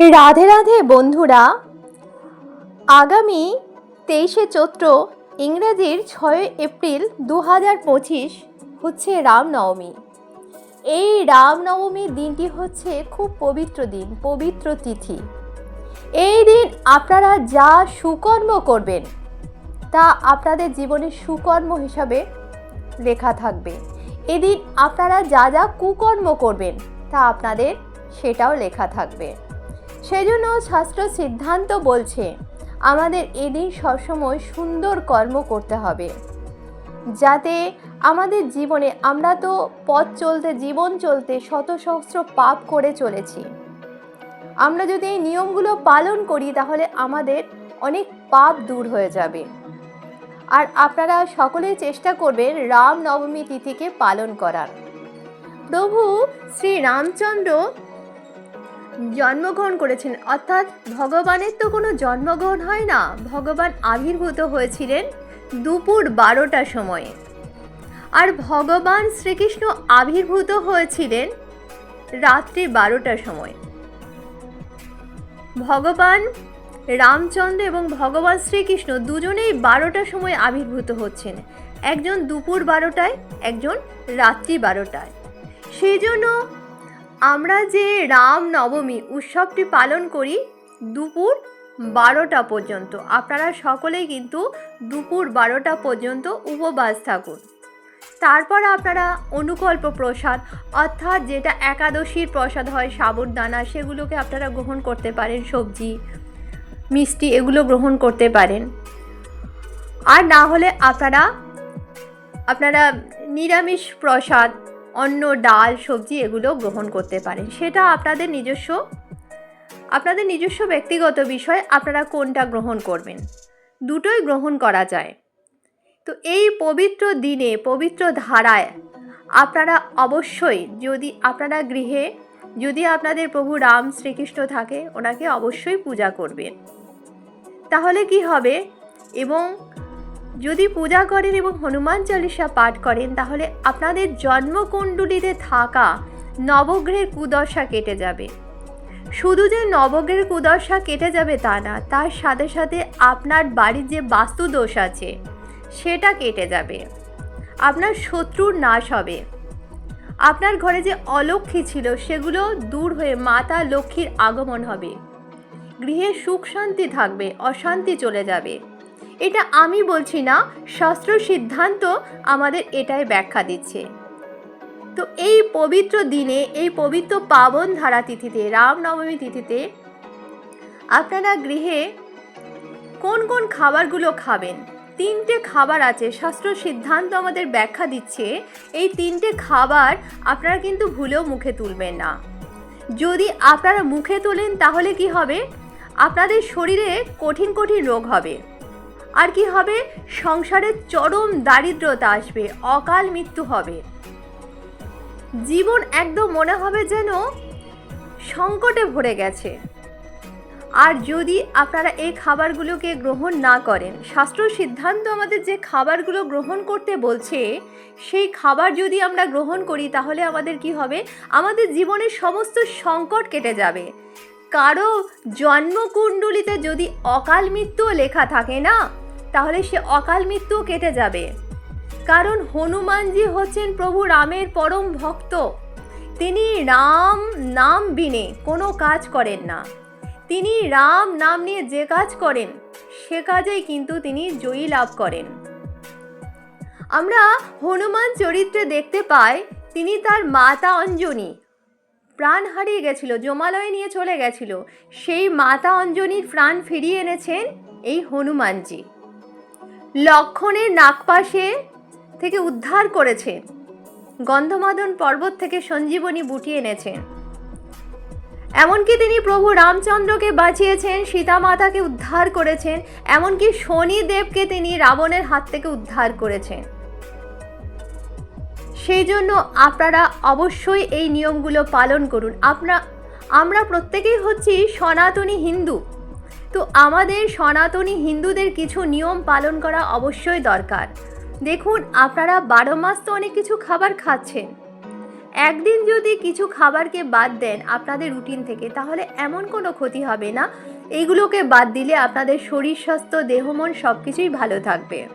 রাধে রাধে বন্ধুরা। আগামী তেইশে চৈত্র ইংরেজির ছয় এপ্রিল দু হাজার পঁচিশ হচ্ছে রামনবমী। এই রামনবমীর দিনটি হচ্ছে খুব পবিত্র দিন, পবিত্র তিথি। এই দিন আপনারা যা সুকর্ম করবেন, তা আপনাদের জীবনের সুকর্ম হিসাবে লেখা থাকবে। এদিন আপনারা যা যা কুকর্ম করবেন, তা আপনাদের সেটাও লেখা থাকবে। সেই জন্য শাস্ত্র সিদ্ধান্ত বলছে, আমাদের এদিন সবসময় সুন্দর কর্ম করতে হবে। যাতে আমাদের জীবনে আমরা তো পথ চলতে, জীবন চলতে শত সহস্র পাপ করে চলেছি। আমরা যদি এই নিয়মগুলো পালন করি, তাহলে আমাদের অনেক পাপ দূর হয়ে যাবে। আর আপনারা সকলেই চেষ্টা করবেন রাম নবমী তিথিকে পালন করার। প্রভু শ্রী রামচন্দ্র জন্মগ্রহণ করেছেন। অর্থাৎ ভগবানের তো কোনো জন্মগ্রহণ হয় না। ভগবান আবির্ভূত হয়েছিলেন দুপুর বারোটার সময়ে। আর ভগবান শ্রীকৃষ্ণ আবির্ভূত হয়েছিলেন রাত্রি বারোটার সময়। ভগবান রামচন্দ্র এবং ভগবান শ্রীকৃষ্ণ দুজনেই বারোটার সময় আবির্ভূত হচ্ছেন। একজন দুপুর বারোটায়, একজন রাত্রি বারোটায়। সেই জন্য আমরা যে রাম নবমী উৎসবটি পালন করি দুপুর বারোটা পর্যন্ত। আপনারা সকলেই কিন্তু দুপুর বারোটা পর্যন্ত উপবাস থাকুন। তারপর আপনারা অনুকল্প প্রসাদ, অর্থাৎ যেটা একাদশীর প্রসাদ হয় সাবুরদানা সেগুলোকে আপনারা গ্রহণ করতে পারেন, সবজি, মিষ্টি, এগুলো গ্রহণ করতে পারেন। আর না হলে আপনারা আপনারা নিরামিষ প্রসাদ অন্ন, ডাল, সবজি এগুলো গ্রহণ করতে পারেন। সেটা আপনাদের নিজস্ব আপনাদের নিজস্ব ব্যক্তিগত বিষয়, আপনারা কোনটা গ্রহণ করবেন। দুটোই গ্রহণ করা যায়। তো এই পবিত্র দিনে, পবিত্র ধারায় আপনারা অবশ্যই যদি আপনারা গৃহে, যদি আপনাদের প্রভু রাম শ্রীকৃষ্ণ থাকে, ওনাকে অবশ্যই পূজা করবেন। তাহলে কি হবে? এবং যদি পূজা করেন এবং হনুমান চালিসা পাঠ করেন, তাহলে আপনাদের জন্মকুণ্ডলিতে থাকা নবগ্রহের কুদশা কেটে যাবে। শুধু যে নবগ্রহের কুদশা কেটে যাবে তা না, তার সাথে সাথে আপনার বাড়ির যে বাস্তু দোষ আছে, সেটা কেটে যাবে। আপনার শত্রুর নাশ হবে। আপনার ঘরে যে অলক্ষী ছিল, সেগুলো দূর হয়ে মাতা লক্ষ্মীর আগমন হবে। গৃহে সুখ শান্তি থাকবে, অশান্তি চলে যাবে। এটা আমি বলছি না, শাস্ত্র সিদ্ধান্ত আমাদের এটাই ব্যাখ্যা দিচ্ছে। তো এই পবিত্র দিনে, এই পবিত্র পাবন ধারা তিথিতে, রামনবমী তিথিতে আপনারা গৃহে কোন কোন খাবারগুলো খাবেন? তিনটে খাবার আছে, শাস্ত্র সিদ্ধান্ত আমাদের ব্যাখ্যা দিচ্ছে, এই তিনটে খাবার আপনারা কিন্তু ভুলেও মুখে তুলবেন না। যদি আপনারা মুখে তোলেন তাহলে কি হবে? আপনাদের শরীরে কঠিন কঠিন রোগ হবে। আর কি হবে? সংসারে চরম দারিদ্রতা আসবে, অকাল মৃত্যু হবে। জীবন একদম মনে হবে যেন সংকটে ভরে গেছে। আর যদি আপনারা এই খাবারগুলোকে গ্রহণ না করেন, শাস্ত্র সিদ্ধান্ত আমাদের যে খাবারগুলো গ্রহণ করতে বলছে, সেই খাবার যদি আমরা গ্রহণ করি, তাহলে আমাদের কি হবে? আমাদের জীবনের সমস্ত সংকট কেটে যাবে। কারও জন্মকুণ্ডলিতে যদি অকাল মৃত্যুও লেখা থাকে না তাহলে সে অকাল মৃত্যুও কেটে যাবে। কারণ হনুমানজি হচ্ছেন প্রভু রামের পরম ভক্ত। তিনি রাম নাম বিনে কোনো কাজ করেন না। তিনি রাম নাম নিয়ে যে কাজ করেন, সে কাজেই কিন্তু তিনি জয়ী লাভ করেন। আমরা হনুমান চরিত্রে দেখতে পাই, তিনি তার মাতা অঞ্জনী। প্রাণ হারিয়ে গেছিল, জমালয়ে নিয়ে চলে গেছিল। সেই মাতা অঞ্জনীর প্রাণ ফিরিয়ে এনেছেন এই হনুমানজি। লক্ষণের নাগপাশে থেকে উদ্ধার করেছে। গন্ধমাদন পর্বত থেকে সঞ্জীবনী বুটিয়ে এনেছেন এমনকি তিনি প্রভু রামচন্দ্রকে বাঁচিয়েছেন সীতা মাতাকে উদ্ধার করেছেন, এমনকি শনিদেবকে তিনি রাবণের হাত থেকে উদ্ধার করেছেন। সেই জন্য আপনারা অবশ্যই এই নিয়মগুলো পালন করুন। আপনা আমরা প্রত্যেকেই হচ্ছি সনাতনী হিন্দু। তো আমাদের সনাতনী হিন্দুদের কিছু নিয়ম পালন করা অবশ্যই দরকার। দেখুন, আপনারা বারো মাস তো অনেক কিছু খাবার খাচ্ছেন। একদিন যদি কিছু খাবারকে বাদ দেন আপনাদের রুটিন থেকে, তাহলে এমন কোনো ক্ষতি হবে না। এইগুলোকে বাদ দিলে আপনাদের শরীর, স্বাস্থ্য, দেহ, মন সব কিছুই ভালো থাকবে।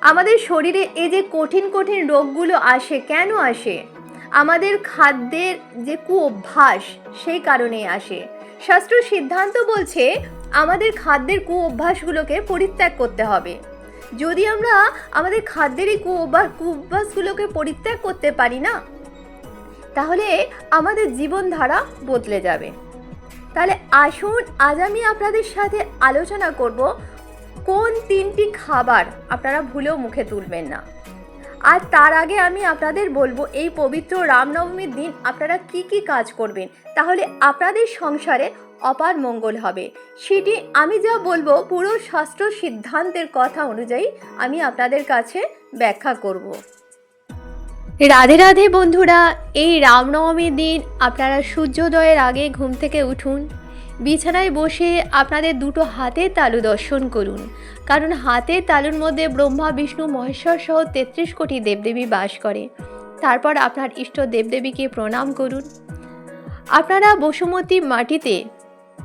আমাদের শরীরে এই যে কঠিন কঠিন রোগগুলো আসে, কেন আসে? আমাদের খাদ্যের যে কু অভ্যাস সেই কারণেই আসে। শাস্ত্র সিদ্ধান্ত বলছে, আমাদের খাদ্যের কু অভ্যাসগুলোকে পরিত্যাগ করতে হবে। যদি আমরা আমাদের খাদ্যের এই কু অভ্যাস কু অভ্যাসগুলোকে পরিত্যাগ করতে পারি না, তাহলে আমাদের জীবনধারা বদলে যাবে। তাহলে আসুন, আজ আমি আপনাদের সাথে আলোচনা করব, কোন তিনটি খাবার আপনারা ভুলেও মুখে তুলবেন না। আর তার আগে আমি আপনাদের বলব, এই পবিত্র রামনবমীর দিন আপনারা কি কি কাজ করবেন? তাহলে আপনাদের সংসারে অপার মঙ্গল হবে। সেটি আমি যা বলব, পুরো শাস্ত্র সিদ্ধান্তের কথা অনুযায়ী আমি আপনাদের কাছে ব্যাখ্যা করব। রাধে রাধে বন্ধুরা, এই রামনবমীর দিন আপনারা সূর্যোদয়ের আগে ঘুম থেকে উঠুন। বিছানায় বসে আপনাদের দুটো হাতের তালু দর্শন করুন। কারণ হাতের তালুর মধ্যে ব্রহ্মা, বিষ্ণু, মহেশ্বর সহ তেত্রিশ কোটি দেবদেবী বাস করে। তারপর আপনার ইষ্ট দেবদেবীকে প্রণাম করুন। আপনারা বসুমতী মাটিতে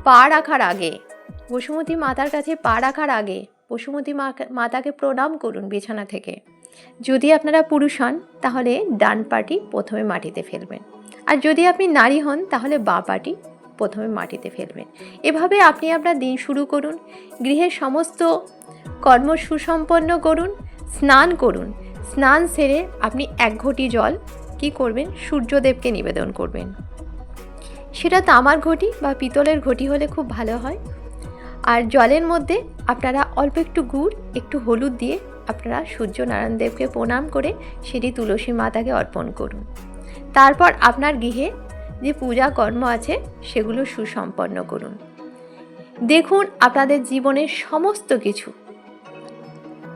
পা রাখার আগে, বসুমতী মাতার কাছে পা রাখার আগে বসুমতী মা- মাতাকে প্রণাম করুন বিছানা থেকে। যদি আপনারা পুরুষ হন, তাহলে ডান পাটি প্রথমে মাটিতে ফেলবেন। আর যদি আপনি নারী হন, তাহলে বা পাটি প্রথমে মাটিতে ফেলবেন। এভাবে আপনি আপনার দিন শুরু করুন। গৃহের সমস্ত কর্ম সুসম্পন্ন করুন, স্নান করুন। স্নান সেরে আপনি এক ঘটি জল কি করবেন? সূর্যদেবকে নিবেদন করবেন। সেটা তামার ঘটি বা পিতলের ঘটি হলে খুব ভালো হয়। আর জলের মধ্যে আপনারা অল্প একটু গুড়, একটু হলুদ দিয়ে আপনারা সূর্যনারায়ণ দেবকে প্রণাম করে সেটি তুলসী মাতাকে অর্পণ করুন। তারপর আপনার গৃহে যে পূজা কর্ম আছে, সেগুলো সুসম্পন্ন করুন। দেখুন আপনাদের জীবনের সমস্ত কিছু।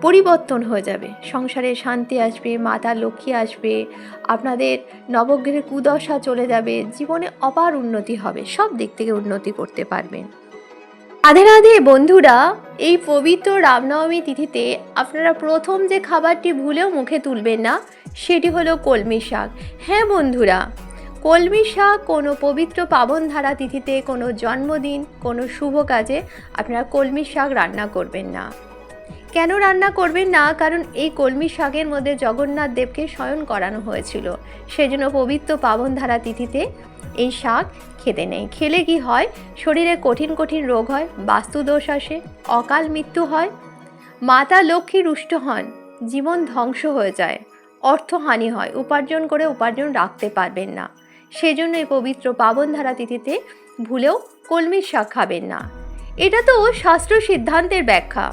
পরিবর্তন হয়ে যাবে। সংসারে শান্তি আসবে, মাতা লক্ষ্মী আসবে, আপনাদের নবগ্রহের কুদশা চলে যাবে, জীবনে অপার উন্নতি হবে, সব দিক থেকে উন্নতি করতে পারবেন। রাধে রাধে বন্ধুরা, এই পবিত্র রামনবমী তিথিতে আপনারা প্রথম যে খাবারটি ভুলেও মুখে তুলবেন না, সেটি হলো কলমি শাক। হ্যাঁ বন্ধুরা কলমি শাক, কোনো পবিত্র পাবনধারা তিথিতে, কোনো জন্মদিন, কোনো শুভ কাজে আপনারা কলমি শাক রান্না করবেন না। কেন রান্না করবেন না? কারণ এই কলমি শাকের মধ্যে জগন্নাথ দেবকে শয়ন করানো হয়েছিল। সেজন্য পবিত্র পাবনধারা তিথিতে এই শাক খেতে নেই। খেলে কি হয়? শরীরে কঠিন কঠিন রোগ হয়, বাস্তুদোষ আসে, অকাল মৃত্যু হয়, মাতা লক্ষ্মী রুষ্ট হন, জীবন ধ্বংস হয়ে যায়, অর্থহানি হয়, উপার্জন করে উপার্জন রাখতে পারবেন না। সেজন্য এই পবিত্র পাবনধারা তিথিতে ভুলেও কলমির শাক খাবেন না। এটা তো শাস্ত্র সিদ্ধান্তের ব্যাখ্যা।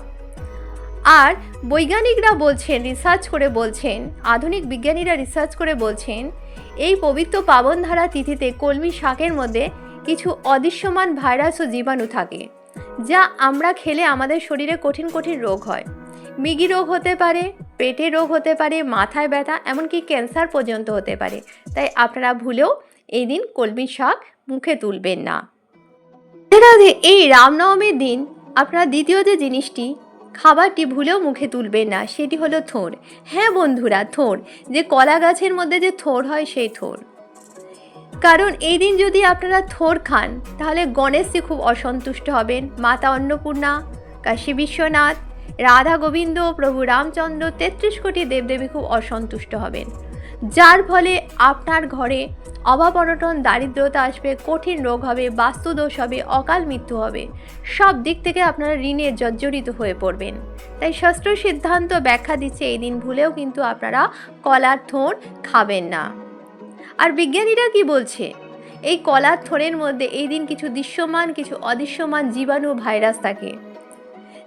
আর বৈজ্ঞানিকরা বলছেন রিসার্চ করে বলছেন, আধুনিক বিজ্ঞানীরা রিসার্চ করে বলছেন, এই পবিত্র পাবনধারা তিথিতে কলমি শাকের মধ্যে কিছু অদৃশ্যমান ভাইরাস ও জীবাণু থাকে, যা আমরা খেলে আমাদের শরীরে কঠিন কঠিন রোগ হয়। মিগি রোগ হতে পারে, পেটে রোগ হতে পারে, মাথায় ব্যথা, এমনকি ক্যান্সার পর্যন্ত হতে পারে। তাই আপনারা ভুলেও এই দিন কলমি শাক মুখে তুলবেন না। এই রামনবমীর দিন আপনার দ্বিতীয় যে জিনিসটি, খাবারটি ভুলেও মুখে তুলবেন না, সেটি হলো থোর। হ্যাঁ বন্ধুরা, থোর, যে কলা গাছের মধ্যে যে থোর হয় সেই থোর। কারণ এই দিন যদি আপনারা থোর খান, তাহলে গণেশজি খুব অসন্তুষ্ট হবেন, মাতা অন্নপূর্ণা, কাশী বিশ্বনাথ, রাধা গোবিন্দ, প্রভু রামচন্দ্র, তেত্রিশ কোটি দেবদেবী খুব অসন্তুষ্ট হবেন। যার ফলে আপনার ঘরে অভাব অনটন, দারিদ্রতা আসবে, কঠিন রোগ হবে, বাস্তুদোষ হবে, অকাল মৃত্যু হবে। সব দিক থেকে আপনারা ঋণে জর্জরিত হয়ে পড়বেন। তাই শাস্ত্র সিদ্ধান্ত ব্যাখ্যা দিচ্ছে এই দিন ভুলেও কিন্তু আপনারা কলার থোড় খাবেন না। আর বিজ্ঞানীরা কি বলছে? এই কলার থোড়ের মধ্যে এই দিন কিছু দৃশ্যমান, কিছু অদৃশ্যমান জীবাণু, ভাইরাস থাকে।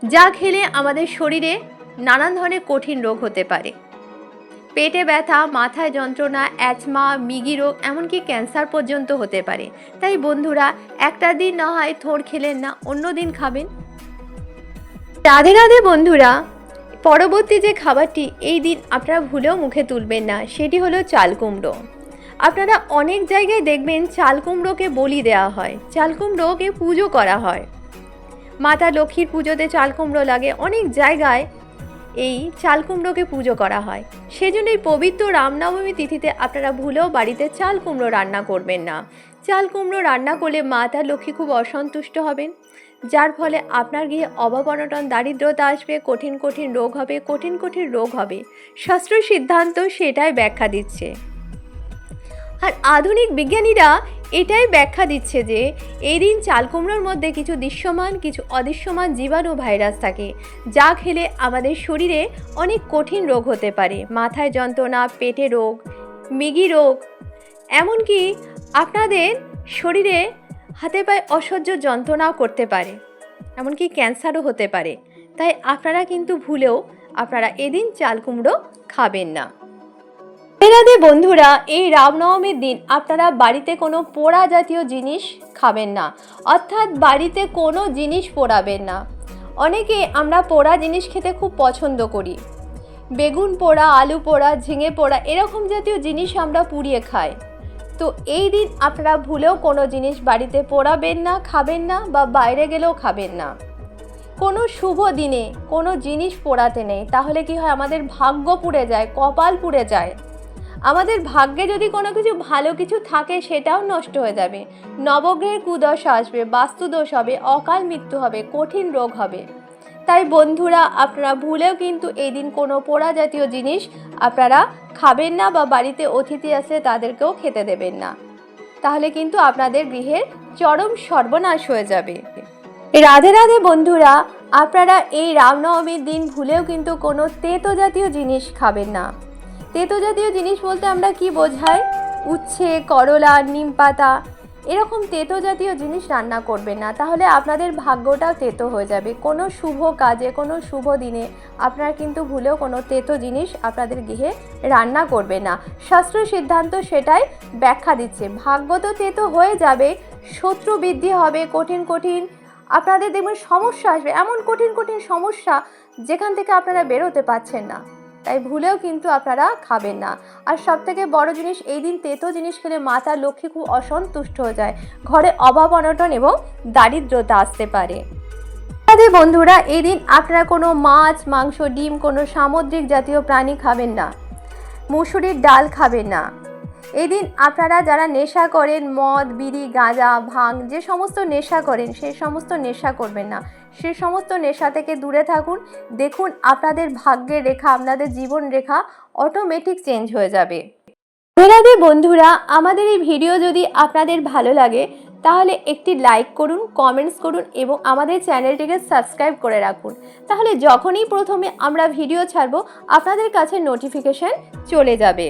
যা খেলে আমাদের শরীরে নানান ধরনের কঠিন রোগ হতে পারে। পেটে ব্যথা, মাথায় যন্ত্রণা অ্যাজমা মিগি রোগ, এমনকি ক্যান্সার পর্যন্ত হতে পারে। তাই বন্ধুরা, একটা দিন না হয় থোড় খেলেন না, অন্য দিন খাবেন। রাধে রাধে বন্ধুরা, পরবর্তী যে খাবারটি এই দিন আপনারা ভুলেও মুখে তুলবেন না, সেটি হলো চাল কুমড়ো। আপনারা অনেক জায়গায় দেখবেন চাল কুমড়োকে বলি দেওয়া হয়, চাল কুমড়োকে পুজো করা হয়। মাতা লক্ষ্মীর পুজোতে চাল কুমড়ো লাগে, অনেক জায়গায় এই চাল কুমড়োকে পুজো করা হয়। সেজন্য এই পবিত্র রামনবমী তিথিতে আপনারা ভুলেও বাড়িতে চাল কুমড়ো রান্না করবেন না। চাল কুমড়ো রান্না করলে মাতা লক্ষ্মী খুব অসন্তুষ্ট হবেন। যার ফলে আপনার গিয়ে অভাব অনটন, দারিদ্রতা আসবে, কঠিন কঠিন রোগ হবে, কঠিন কঠিন রোগ হবে। শাস্ত্র সিদ্ধান্ত সেটাই ব্যাখ্যা দিচ্ছে। আর আধুনিক বিজ্ঞানীরা এটাই ব্যাখ্যা দিচ্ছে যে এই দিন চাল কুমড়োর মধ্যে কিছু দৃশ্যমান, কিছু অদৃশ্যমান জীবাণু ভাইরাস থাকে, যা খেলে আমাদের শরীরে অনেক কঠিন রোগ হতে পারে। মাথায় যন্ত্রণা, পেটে রোগ, মিগি রোগ, এমনকি আপনাদের শরীরে হাতে পায়ে অসহ্য যন্ত্রণাও করতে পারে, এমনকি ক্যান্সারও হতে পারে। তাই আপনারা কিন্তু ভুলেও আপনারা এদিন চাল কুমড়ো খাবেন না। রাধে বন্ধুরা, এই রামনবমীর দিন আপনারা বাড়িতে কোনো পোড়া জাতীয় জিনিস খাবেন না। অর্থাৎ বাড়িতে কোনো জিনিস পোড়াবেন না। অনেকে আমরা পোড়া জিনিস খেতে খুব পছন্দ করি। বেগুন পোড়া, আলু পোড়া, ঝিঙে পোড়া, এরকম জাতীয় জিনিস আমরা পুড়িয়ে খাই। তো এই দিন আপনারা ভুলেও কোনো জিনিস বাড়িতে পোড়াবেন না, খাবেন না বা বাইরে গেলেও খাবেন না। কোনো শুভ দিনে কোনো জিনিস পোড়াতে নেই, তাহলে কি হয় আমাদের ভাগ্য পুড়ে যায়, কপাল পুড়ে যায়। আমাদের ভাগ্যে যদি কোনো কিছু ভালো কিছু থাকে, সেটাও নষ্ট হয়ে যাবে। নবগ্রহের কুদশা আসবে, বাস্তুদোষ হবে, অকাল মৃত্যু হবে, কঠিন রোগ হবে। তাই বন্ধুরা, আপনারা ভুলেও কিন্তু এই দিন কোনো পোড়া জাতীয় জিনিস আপনারা খাবেন না বা বাড়িতে অতিথি আসে তাদেরকেও খেতে দেবেন না। তাহলে কিন্তু আপনাদের গৃহের চরম সর্বনাশ হয়ে যাবে। রাধে রাধে বন্ধুরা, আপনারা এই রামনবমীর দিন ভুলেও কিন্তু কোনো তেতো জাতীয় জিনিস খাবেন না। তেতো জাতীয় জিনিস বলতে আমরা কি বোঝাই? উচ্ছে, করলা, নিম পাতা। এরকম তেতো জাতীয় জিনিস রান্না করবেন না। তাহলে আপনাদের ভাগ্যটাও তেতো হয়ে যাবে। কোনো শুভ কাজে, কোনো শুভ দিনে আপনারা কিন্তু ভুলেও কোনো তেতো জিনিস আপনাদের গৃহে রান্না করবে না। শাস্ত্র সিদ্ধান্ত সেটাই ব্যাখ্যা দিচ্ছে। ভাগ্য তো তেতো হয়ে যাবে, শত্রু বৃদ্ধি হবে, কঠিন কঠিন আপনাদের দেখবেন সমস্যা আসবে। এমন কঠিন কঠিন সমস্যা যেখান থেকে আপনারা বেরোতে পারছেন না। তাই ভুলেও কিন্তু আপনারা খাবেন না। আর সব থেকে বড় জিনিস, এই দিন তেতো জিনিস খেলে মাতা লক্ষ্মী খুব অসন্তুষ্ট হয়ে যায়। ঘরে অভাব অনটন এবং দারিদ্রতা আসতে পারে। বন্ধুরা, এই দিন আপনারা কোনো মাছ, মাংস, ডিম, কোনো সামুদ্রিক জাতীয় প্রাণী খাবেন না। মুসুরির ডাল খাবেন না। এই দিন আপনারা যারা নেশা করেন, মদ, বিড়ি, গাঁজা, ভাং, যে সমস্ত নেশা করেন সেই সমস্ত নেশা করবেন না। সে সমস্ত নেশা থেকে দূরে থাকুন, দেখুন আপনাদের ভাগ্যের রেখা, আপনাদের জীবন রেখা অটোমেটিক চেঞ্জ হয়ে যাবে। রাধে বন্ধুরা, আমাদের এই ভিডিও যদি আপনাদের ভালো লাগে, তাহলে একটি লাইক করুন কমেন্টস করুন এবং আমাদের চ্যানেলটিকে সাবস্ক্রাইব করে রাখুন। তাহলে যখনই প্রথমে আমরা ভিডিও ছাড়বো, আপনাদের কাছে নোটিফিকেশন চলে যাবে।